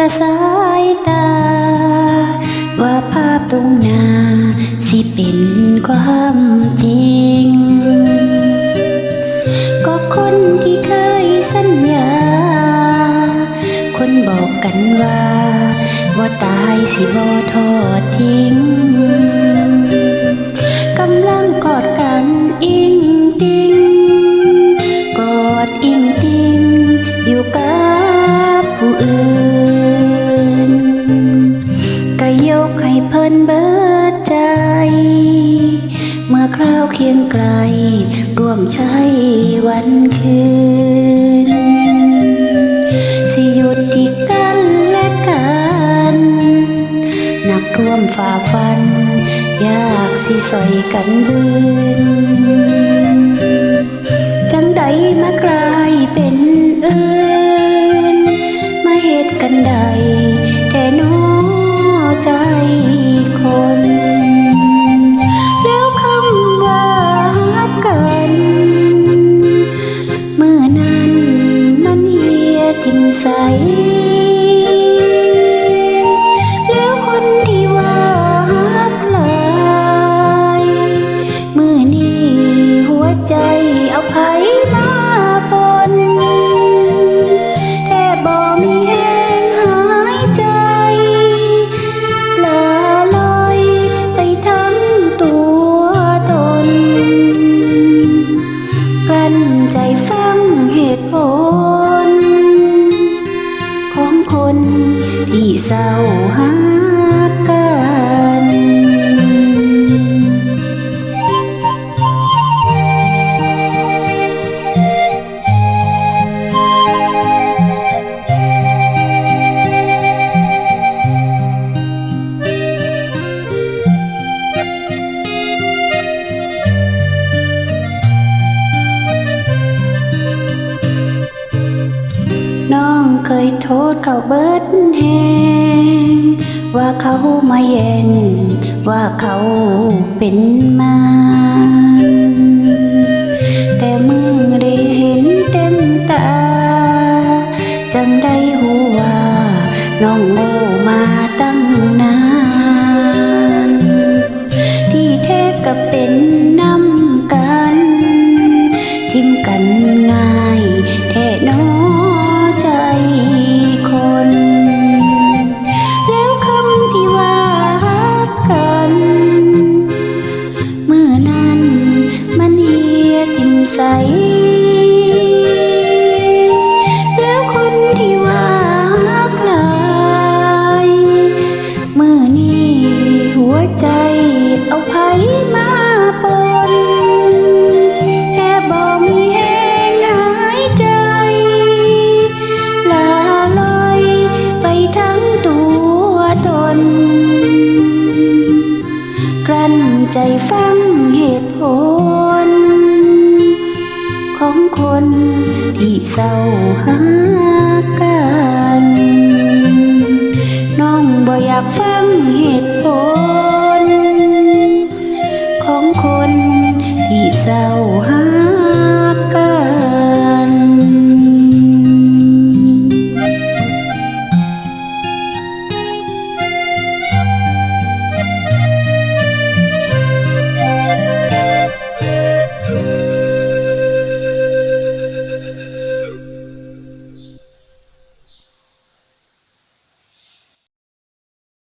อสายตา ว่าภาพตรงหน้าสิเป็นความจริง ก็คนที่เคยสัญญา คนบอกกันว่า ว่าตายสิบ่ทอดทิ้ง เคียงไกล ร่วมใช้วันคืน สิหยุดที่กันและกัน นักร่วมฝ่าฟัน ยากสิสอยกันบืนจังใดมากลายเป็น เศร้าหา ยโทษเขาเบิดแหงว่าเขามาแย่งว่าเขาเป็นมาแต่เมื่อได้เห็นเต็มตาจังได้หูว่าน้องโง่มาตั้งนาน ที่แท้ก็เป็น ใจฟังเหตุผล ของคนที่เศร้าหากัน น้องบ่อยากฟังเหตุผล ของคนที่เศร้าหา